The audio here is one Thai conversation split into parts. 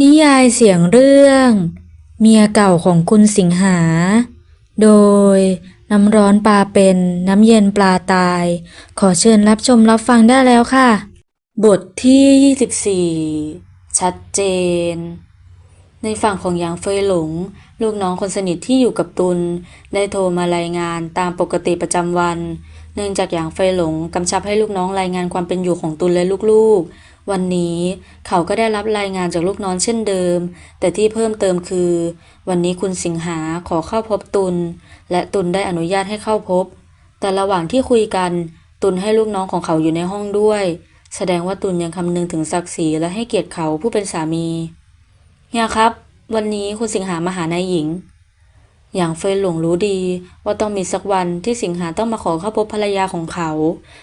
นิยายเสียงเรื่อง เมียเก่าของคุณสิงหา โดยน้ำร้อนปลาเป็นน้ำเย็นปลาตาย ขอเชิญรับชมรับฟังได้แล้วค่ะ บทที่ 24 ชัดเจน ในฝั่งของหยางเฟยหลง ลูกน้องคนสนิทที่อยู่กับตุลได้โทรมารายงานตามปกติประจำวัน เนื่องจากหยางเฟยหลงกำชับให้ลูกน้องรายงานความเป็นอยู่ของตุลและลูกๆ วันนี้เขาก็ได้รับรายงานจากลูกน้องเช่นเดิม แต่ที่เพิ่มเติมคือ วันนี้คุณสิงหาขอเข้าพบตุลและตุลได้อนุญาตให้เข้าพบ แต่ระหว่างที่คุยกันตุลให้ลูกน้องของเขาอยู่ในห้องด้วย แสดงว่าตุลยังคำนึงถึงศักดิ์ศรีและให้เกียรติเขาผู้เป็นสามีเฮียครับ วันนี้คุณสิงหามาหานายหญิง อย่างเฟยหลงรู้ดี ว่าต้องมีสักวันที่สิงหาต้องมาขอเข้าพบภรรยาของเขา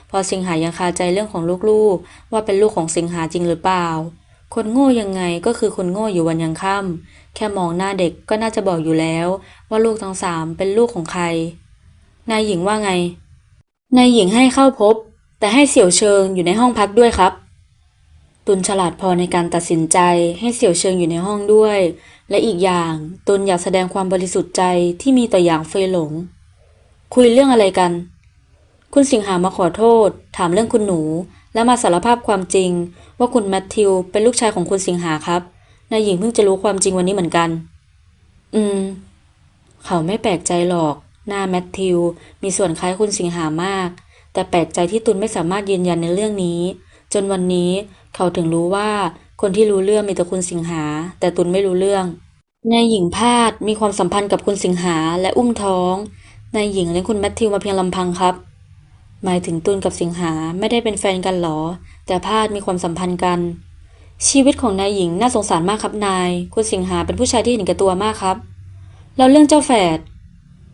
พอสิงหายังคาใจเรื่องของลูกๆ ว่าเป็นลูกของสิงหาจริงหรือเปล่า คนโง่ยังไงก็คือคนโง่อยู่วันยังค่ำแค่มองหน้าเด็กก็น่าจะบอกอยู่แล้ว ว่าลูกทั้งสามเป็นลูกของใคร นายหญิงว่าไง นายหญิงให้เข้าพบ แต่ให้เสี่ยวเชิงอยู่ในห้องพักด้วยครับ ตุนฉลาดพอในการตัดสินใจให้เสี่ยวเชิงอยู่ในห้องด้วย และอีกอย่างตุนอยากแสดงความบริสุทธิ์ใจที่มีต่ออย่างเฟยหลง คุยเรื่องอะไรกัน คุณสิงหามาขอโทษ ถามเรื่องคุณหนู และมาสารภาพความจริง ว่าคุณแมทธิวเป็นลูกชายของคุณสิงหาครับนายหญิงเพิ่งจะรู้ความจริงวันนี้เหมือนกัน อืม เขาไม่แปลกใจหรอก หน้าแมทธิวมีส่วนคล้ายคุณสิงหามาก แต่แปลกใจที่ตุนไม่สามารถยืนยันในเรื่องนี้ จนวันนี้เขาถึงรู้ว่าคนที่รู้เรื่องมีแต่คุณสิงหา แต่ตุนไม่รู้เรื่อง นายหญิงพาดมีความสัมพันธ์กับคุณสิงหาและอุ้มท้อง นายหญิงเลี้ยงคุณแมทธิวมาเพียงลำพังครับ หมายถึงตุนกับสิงหาไม่ได้เป็นแฟนกันหรอ แต่พาดมีความสัมพันธ์กัน ชีวิตของนายหญิงน่าสงสารมากครับนาย คุณสิงหาเป็นผู้ชายที่เห็นแก่ตัวมากครับ แล้วเรื่องเจ้าแฝด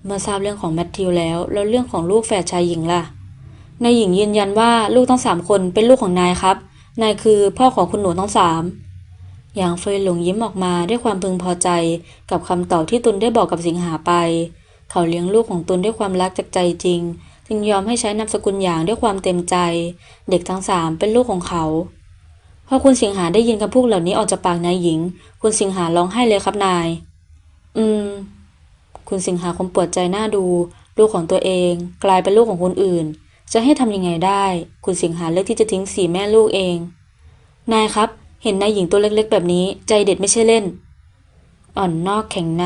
เมื่อทราบเรื่องของแมทธิวแล้ว แล้วเรื่องของลูกแฝดชายหญิงล่ะ นายหญิงยืนยันว่าลูกทั้งสามคนเป็นลูกของนายครับ นายคือพ่อของคุณหนูทั้งสามอย่างเฟยหลงยิ้มออกมาด้วยความพึงพอใจ กับคำตอบที่ตุนได้บอกกับสิงหาไป เขาเลี้ยงลูกของตุนด้วยความรักจากใจจริง จึงยอมให้ใช้นามสกุลอย่างด้วยความเต็มใจ เด็กทั้งสามเป็นลูกของเขาพอคุณสิงหาได้ยินคำพูดเหล่านี้ออกจากปากนายหญิง คุณสิงหาร้องไห้เลยครับนาย อืม คุณสิงหาคงปวดใจหน้าดู ลูกของตัวเอง กลายเป็นลูกของคนอื่น จะให้ทำยังไงได้ คุณสิงหาเลือกที่จะทิ้งสี่แม่ลูกเอง นายครับ เห็นนายหญิงตัวเล็กๆ แบบนี้ใจเด็ดไม่ใช่เล่น อ่อนนอกแข็งใน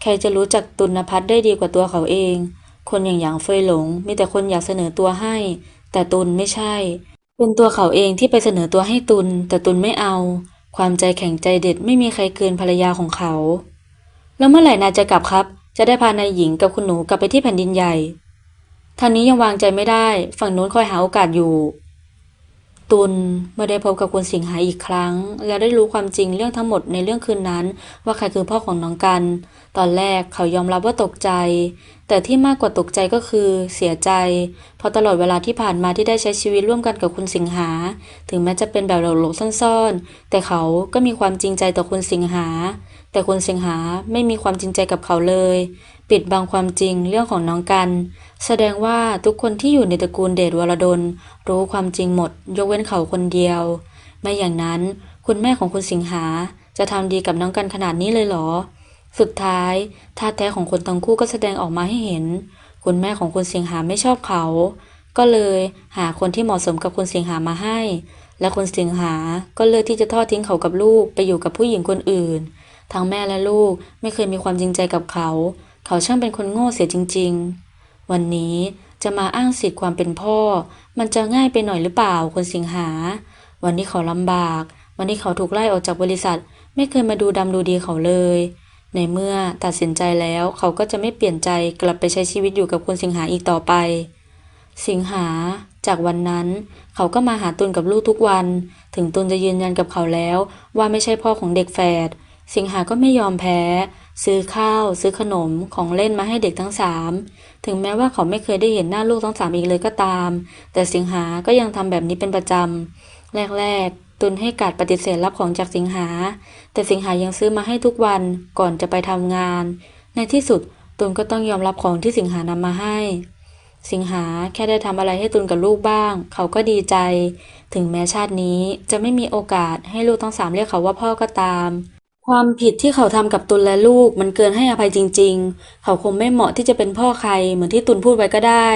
ใครจะรู้จักตุลพัฒน์ได้ดีกว่าตัวเขาเอง คนอย่างหยางเฟยหลง มีแต่คนอยากเสนอตัวให้ แต่ตุลไม่ใช่ เป็นตัวเขาเองที่ไปเสนอตัวให้ตุลแต่ตุลไม่เอา ความใจแข็งใจเด็ดไม่มีใครเกินภรรยาของเขา แล้วเมื่อไหร่นายจะกลับครับ จะได้พานายหญิงกับคุณหนูกลับไปที่แผ่นดินใหญ่ ทางนี้ยังวางใจไม่ได้ ฝั่งนู้นคอยหาโอกาสอยู่ ตุลเมื่อได้พบกับคุณสิงหาอีกครั้ง แล้วได้รู้ความจริงเรื่องทั้งหมดในเรื่องคืนนั้น ว่าใครคือพ่อของน้องกัน ตอนแรกเขายอมรับว่าตกใจ แต่ที่มากกว่าตกใจก็คือเสียใจ เพราะตลอดเวลาที่ผ่านมาที่ได้ใช้ชีวิตร่วมกันกับคุณสิงหา ถึงแม้จะเป็นแบบหลบๆซ่อนๆ แต่เขาก็มีความจริงใจต่อคุณสิงหา แต่คุณสิงหาไม่มีความจริงใจกับเขาเลย ปิดบังความจริงเรื่องของน้องกัน แสดงว่าทุกคนที่อยู่ในตระกูลเดชวรดล รู้ความจริงหมด ยกเว้นเขาคนเดียว ไม่อย่างนั้นคุณแม่ของคุณสิงหาจะทำดีกับน้องกันขนาดนี้เลยเหรอ สุดท้ายท่าแท้ของคนทั้งคู่ก็แสดงออกมาให้เห็น คุณแม่ของคุณสิงหาไม่ชอบเขา ก็เลยหาคนที่เหมาะสมกับคุณสิงหามาให้ และคุณสิงหาก็เลือกที่จะทอดทิ้งเขากับลูกไปอยู่กับผู้หญิงคนอื่น ทั้งแม่และลูกไม่เคยมีความจริงใจกับเขา เขาช่างเป็นคนโง่เสียจริง ๆ วันนี้จะมาอ้างสิทธิ์ความเป็นพ่อ มันจะง่ายไปหน่อยหรือเปล่าคุณสิงหา วันนี้เขาลำบาก วันนี้เขาถูกไล่ออกจากบริษัท ไม่เคยมาดูดำดูดีเขาเลย ในเมื่อตัดสินใจแล้วเขาก็จะไม่เปลี่ยนใจกลับไปใช้ชีวิตอยู่กับคุณสิงหาอีกต่อไป สิงหา จากวันนั้น เขาก็มาหาตุนกับลูกทุกวัน ถึงตุนจะยืนยันกับเขาแล้ว ว่าไม่ใช่พ่อของเด็กแฝดสิงหาก็ไม่ยอมแพ้ ซื้อข้าว ซื้อขนมของเล่นมาให้เด็กทั้งสามถึงแม้ว่าเขาไม่เคยได้เห็นหน้าลูกทั้งสามอีกเลยก็ตาม แต่สิงหาก็ยังทำแบบนี้เป็นประจำแรกๆ ตุนให้การปฏิเสธรับของจากสิงหา แต่สิงหายังซื้อมาให้ทุกวันก่อนจะไปทำงาน ในที่สุดตุนก็ต้องยอมรับของที่สิงหานำมาให้ สิงหาแค่ได้ทำอะไรให้ตุลกับลูกบ้าง เขาก็ดีใจ ถึงแม้ชาตินี้จะไม่มีโอกาสให้ลูกทั้งสามเรียกเขาว่าพ่อก็ตาม ความผิดที่เขาทำกับตุลและลูกมันเกินให้อภัยจริง ๆ เขาคงไม่เหมาะที่จะเป็นพ่อใครเหมือนที่ตุลพูดไว้ก็ได้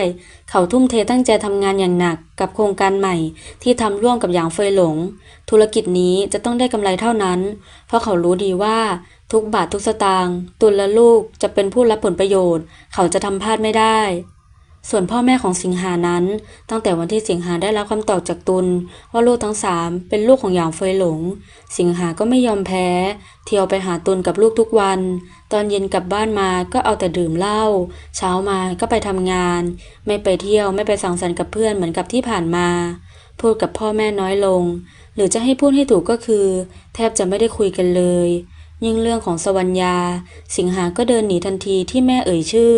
เขาทุ่มเทตั้งใจทำงานอย่างหนักกับโครงการใหม่ที่ทำร่วมกับหยางเฟยหลง ธุรกิจนี้จะต้องได้กำไรเท่านั้น เพราะเขารู้ดีว่าทุกบาททุกสตางค์ตุลและลูกจะเป็นผู้รับผลประโยชน์ เขาจะทำพลาดไม่ได้ ส่วนพ่อแม่ของสิงหานั้น ตั้งแต่วันที่สิงหาได้รับคำตอบจากตุลว่าลูกทั้งสามเป็นลูกของหยางเฟยหลง สิงหาก็ไม่ยอมแพ้ เที่ยวไปหาตุลกับลูกทุกวัน ตอนเย็นกลับบ้านมาก็เอาแต่ดื่มเหล้าเช้ามาก็ไปทำงาน ไม่ไปเที่ยวไม่ไปสังสรรค์กับเพื่อนเหมือนกับที่ผ่านมา พูดกับพ่อแม่น้อยลง หรือจะให้พูดให้ถูกก็คือ แทบจะไม่ได้คุยกันเลย ยิ่งเรื่องของสวัญญาสิงหาก็เดินหนีทันทีที่แม่เอ่ยชื่อ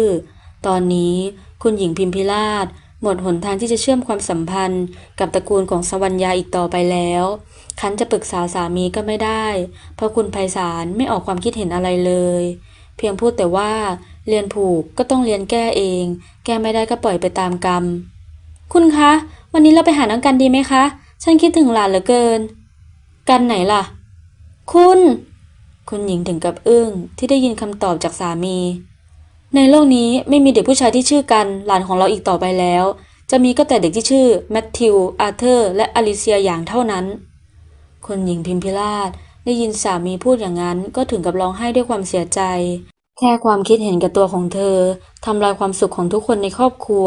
ตอนนี้คุณหญิงพิมพิลาศหมดหนทางที่จะเชื่อมความสัมพันธ์ กับตระกูลของสวัญญาอีกต่อไปแล้ว คันจะปรึกษาสามีก็ไม่ได้ เพราะคุณไพศาลไม่ออกความคิดเห็นอะไรเลย เพียงพูดแต่ว่า เรียนผูกก็ต้องเรียนแก้เอง แก้ไม่ได้ก็ปล่อยไปตามกรรม คุณคะ วันนี้เราไปหาน้องกันดีไหมคะ ฉันคิดถึงหลานเหลือเกิน กันไหนล่ะ คุณ คุณหญิงถึงกับอึ้งที่ได้ยินคำตอบจากสามี ในโลกนี้ไม่มีเด็กผู้ชายที่ชื่อกันหลานของเราอีกต่อไปแล้ว จะมีก็แต่เด็กที่ชื่อแมทธิว อาร์เธอร์ และอลิเซียอย่างเท่านั้นคุณหญิงพิมพิลาศได้ยินสามีพูดอย่างนั้นก็ถึงกับร้องไห้ด้วยความเสียใจ แค่ความคิดเห็นกับตัวของเธอทำลายความสุขของทุกคนในครอบครัว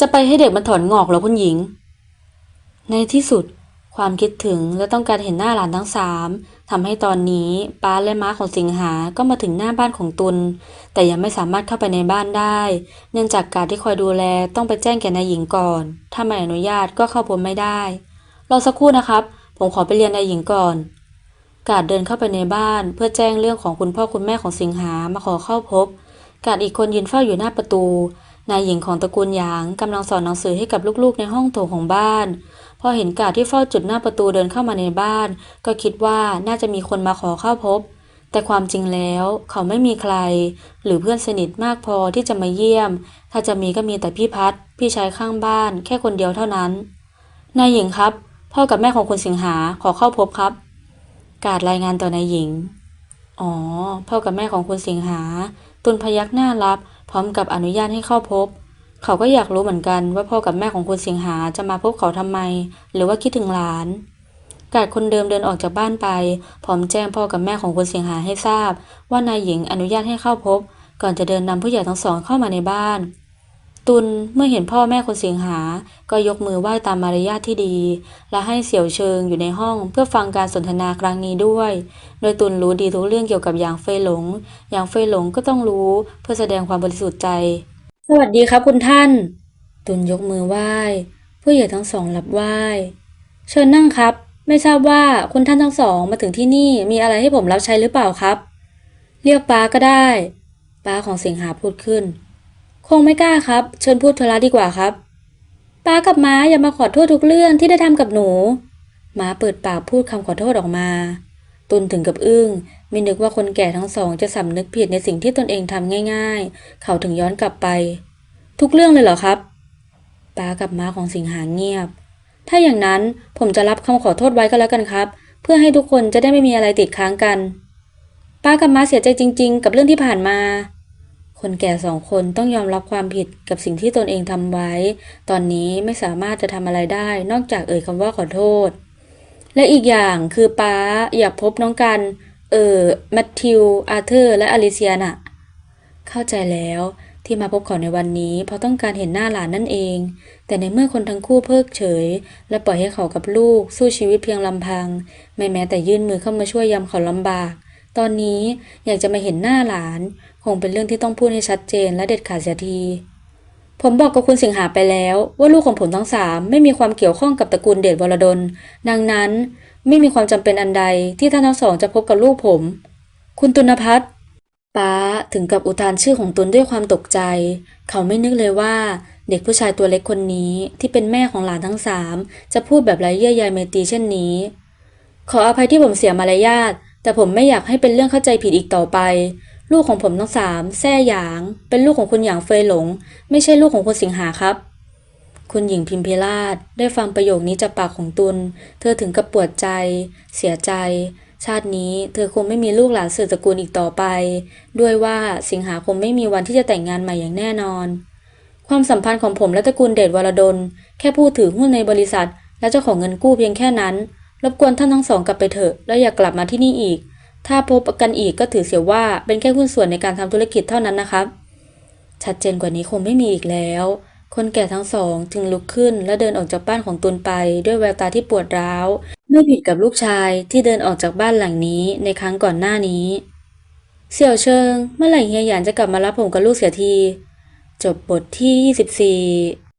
จะไปให้เด็กมันถอนงอกเหรอคุณหญิง ในที่สุด ความคิดถึงและต้องการเห็นหน้าหลานทั้งสาม ทำให้ตอนนี้ป้าและม้าของสิงหาก็มาถึงหน้าบ้านของตุลแต่ยังไม่สามารถเข้าไปในบ้านได้ เนื่องจากการที่คอยดูแลต้องไปแจ้งแก่นายหญิงก่อน ถ้าไม่อนุญาตก็เข้าพบไม่ได้รอสักครู่นะครับ ผมขอไปเรียนนายหญิงก่อน กาดเดินเข้าไปในบ้าน เพื่อแจ้งเรื่องของคุณพ่อคุณแม่ของสิงหามาขอเข้าพบ กาดอีกคนยืนเฝ้าอยู่หน้าประตู นายหญิงของตระกูลหยางกำลังสอนหนังสือให้กับลูกๆในห้องโถงของบ้าน พอเห็นกาดที่เฝ้าจุดหน้าประตูเดินเข้ามาในบ้าน ก็คิดว่าน่าจะมีคนมาขอเข้าพบ แต่ความจริงแล้วเขาไม่มีใคร หรือเพื่อนสนิทมากพอที่จะมาเยี่ยม ถ้าจะมีก็มีแต่พี่พัดพี่ชายข้างบ้าน แค่คนเดียวเท่านั้น นายหญิงครับ พ่อกับแม่ของคุณสิงหาขอเข้าพบครับ กาดรายงานต่อนายหญิง อ๋อ พ่อกับแม่ของคุณสิงหา ตุนพยักหน้ารับ พร้อมกับอนุญาตให้เข้าพบ เขาก็อยากรู้เหมือนกันว่าพ่อกับแม่ของคุณสิงหาจะมาพบเขาทำไม หรือว่าคิดถึงหลานกาดคนเดิมเดินออกจากบ้านไป พร้อมแจ้งพ่อกับแม่ของคุณสิงหาให้ทราบ ว่านายหญิงอนุญาตให้เข้าพบ ก่อนจะเดินนำผู้ใหญ่ทั้งสองเข้ามาในบ้าน ตุนเมื่อเห็นพ่อแม่คุณสิงหา ก็ยกมือไหว้ตามมารยาทที่ดี และให้เสี่ยวเชิงอยู่ในห้องเพื่อฟังการสนทนาครั้งนี้ด้วย โดยตุนรู้ดีทุกเรื่องเกี่ยวกับหยางเฟยหลงหยางเฟยหลงก็ต้องรู้เพื่อแสดงความบริสุทธิ์ใจ สวัสดีครับคุณท่าน ตุนยกมือไหว้ ผู้ใหญ่ทั้งสองรับไหว้ เชิญนั่งครับ ไม่ทราบว่าคุณท่านทั้งสองมาถึงที่นี่มีอะไรให้ผมรับใช้หรือเปล่าครับ เรียกป้าก็ได้ ป้าของสิงหาพูดขึ้น คงไม่กล้าครับ เชิญพูดธุระดีกว่าครับ ป้ากับม้าอย่ามาขอโทษทุกเรื่องที่ได้ทำกับหนูม้าเปิดปากพูดคำขอโทษออกมา ตุนถึงกับอึ้ง ไม่นึกว่าคนแก่ทั้งสองจะสำนึกผิดในสิ่งที่ตนเองทำง่าย ๆ เขาถึงย้อนกลับไป ทุกเรื่องเลยเหรอครับป้ากับม้าของสิงหาเงียบ ถ้าอย่างนั้นผมจะรับคำขอโทษไว้ก็แล้วกันครับ เพื่อให้ทุกคนจะได้ไม่มีอะไรติดค้างกัน ป้ากับม้าเสียใจจริง ๆ กับเรื่องที่ผ่านมา คนแก่สองคนต้องยอมรับความผิดกับสิ่งที่ตนเองทำไว้ ตอนนี้ไม่สามารถจะทำอะไรได้ นอกจากเอ่ยคำว่าขอโทษ และอีกอย่างคือป้าอยากพบน้องกัน เออแมทธิว อาร์เธอร์ และอลิเซียน่ะ เข้าใจแล้วที่มาพบเขาในวันนี้ เพราะต้องการเห็นหน้าหลานนั่นเอง แต่ในเมื่อคนทั้งคู่เพิกเฉย และปล่อยให้เขากับลูก สู้ชีวิตเพียงลำพัง ไม่แม้แต่ยื่นมือเข้ามาช่วยยามเขาลำบาก ตอนนี้อยากจะมาเห็นหน้าหลาน คงเป็นเรื่องที่ต้องพูดให้ชัดเจนและเด็ดขาดเสียทีผมบอกกับคุณสิงหาไปแล้ว ว่าลูกของผมทั้งสามไม่มีความเกี่ยวข้องกับตระกูลเดชวรดล ดังนั้น ไม่มีความจำเป็นอันใดที่ท่านทั้งสองจะพบกับลูกผม คุณตุลพัฒน์ป้าถึงกับอุทานชื่อของตุลด้วยความตกใจ เขาไม่นึกเลยว่า เด็กผู้ชายตัวเล็กคนนี้ที่เป็นแม่ของหลานทั้งสามจะพูดแบบไร้เยื่อใยเมตีเช่นนี้ ขออภัยที่ผมเสียมารยาทแต่ผมไม่อยากให้เป็นเรื่องเข้าใจผิดอีกต่อไป ลูกของผมทั้งสามแซ่หยาง เป็นลูกของคุณหยางเฟยหลง ไม่ใช่ลูกของคุณสิงหาครับ คุณหญิงพิมพิราชได้ฟังประโยคนี้จากปากของตุล เธอถึงกับปวดใจ เสียใจ ชาตินี้เธอคงไม่มีลูกหลานสืบตระกูลอีกต่อไป ด้วยว่าสิงหาคงไม่มีวันที่จะแต่งงานใหม่อย่างแน่นอน ความสัมพันธ์ของผมและตระกูลเดชวรดล แค่ผู้ถือหุ้นในบริษัท และเจ้าของเงินกู้เพียงแค่นั้น รบกวนท่านทั้งสองกลับไปเถอะ แล้วอย่ากลับมาที่นี่อีก ถ้าพบกันอีกก็ถือเสียว่าเป็นแค่หุ้นส่วนในการทำธุรกิจเท่านั้นนะครับ ชัดเจนกว่านี้คงไม่มีอีกแล้ว คนแก่ทั้งสองจึงลุกขึ้นและเดินออกจากบ้านของตนไปด้วยแววตาที่ปวดร้าว ไม่ผิดกับลูกชายที่เดินออกจากบ้านหลังนี้ในครั้งก่อนหน้านี้ เสี่ยวเชิง เมื่อไหร่เฮียหยานจะกลับมารับผมกับลูกเสียที จบบทที่ 24